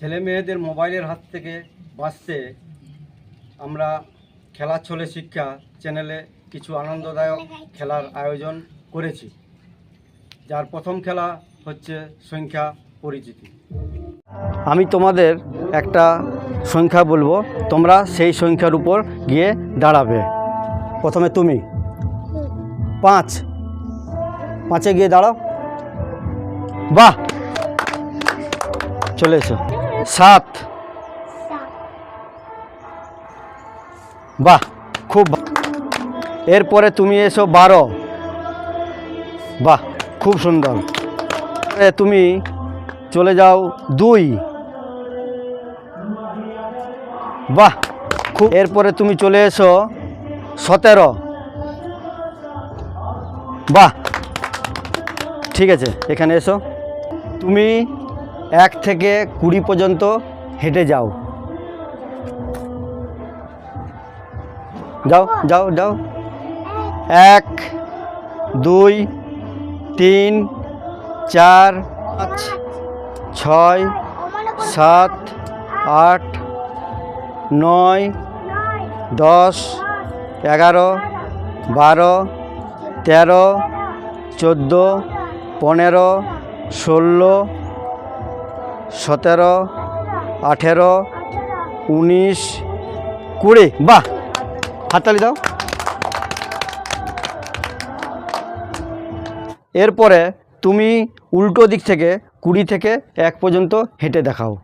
ছেলে মেয়েদের মোবাইলের হাত থেকে বাঁচতে আমরা খেলার ছলে শিক্ষা চ্যানেলে কিছু আনন্দদায়ক খেলার আয়োজন করেছি। যার প্রথম খেলা হচ্ছে সংখ্যা পরিচিতি। আমি তোমাদের একটা সংখ্যা বলব, তোমরা সেই সংখ্যার উপর গিয়ে দাঁড়াবে। প্রথমে তুমি। পাঁচ। পাঁচে গিয়ে দাঁড়াও। বাহ! চলে এসো। সাত। বাহ, খুব এরপরে তুমি এসো বারো। বাহ, খুব সুন্দর। তুমি চলে যাও দুই। বাহ, খুব এরপরে তুমি চলে এসো সতেরো। বাহ, ঠিক আছে, এখানে এসো। তুমি এক থেকে কুড়ি পর্যন্ত হেঁটে যাও। যাও যাও যাও। এক, দুই, তিন, চার, পাঁচ, ছয়, সাত, আট, নয়, দশ, এগারো, বারো, তেরো, চোদ্দ, পনেরো, ষোলো সতেরো আঠেরো উনিশ কুড়ি। বাহ! হাততালি দাও। এরপরে তুমি উল্টো দিক থেকে কুড়ি থেকে এক পর্যন্ত হেঁটে দেখাও।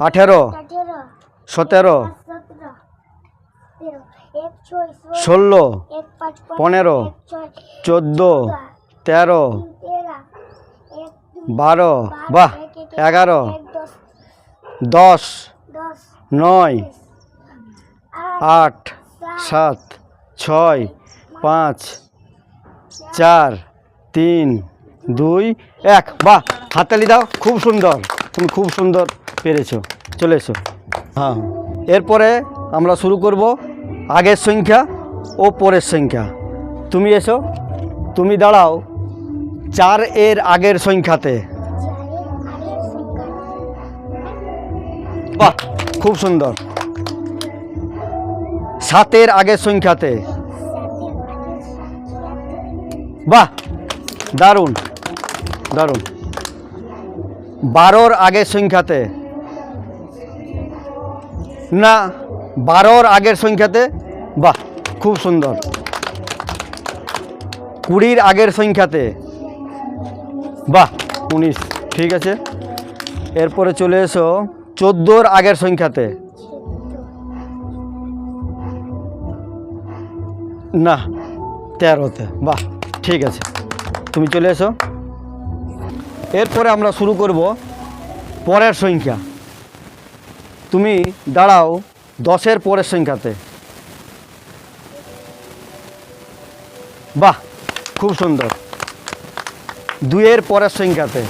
আঠেরো। সতেরো সতেরো তেরো এক ছয় ষোলো পনেরো, চোদ্দ তেরো বারো বাহ এগারো দশ নয় আট সাত ছয় পাঁচ চার তিন দুই এক। বাহ হাততালি দাও খুব সুন্দর। তুমি খুব সুন্দর পেরেছ। চলে এসো। হ্যাঁ। এরপরে আমরা শুরু করব আগের সংখ্যা ও পরের সংখ্যা। তুমি এসো, তুমি দাঁড়াও চার এর আগের সংখ্যাতে। বাহ, খুব সুন্দর। সাতের আগের সংখ্যাতে। বাহ, দারুণ দারুণ। বারোর আগের সংখ্যাতে। না বারোর আগের সংখ্যাতে, বাহ, খুব সুন্দর। কুড়ির আগের সংখ্যাতে, বাহ, উনিশ, ঠিক আছে? এরপরে চলে এসো, চোদ্দোর আগের সংখ্যাতে। না, তেরোতে, বাহ, ঠিক আছে। তুমি চলে এসো। এরপরে আমরা শুরু করব পরের সংখ্যা। তুমি দাঁড়াও দশের পরের সংখ্যাতে। বাহ, খুব সুন্দর। দুইয়ের পরের সংখ্যাতে।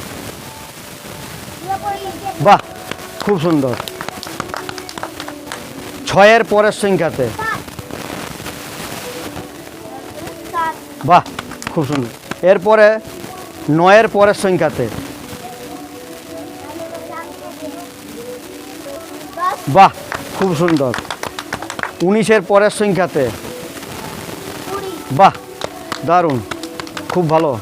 বাহ, খুব সুন্দর। ছয়ের পরের সংখ্যাতে। বাহ, খুব সুন্দর। এরপরে নয়ের পরের সংখ্যাতে। বাহ খুব সুন্দর। উনিশের পরের সংখ্যাতে। বাহ দারুণ খুব ভালো।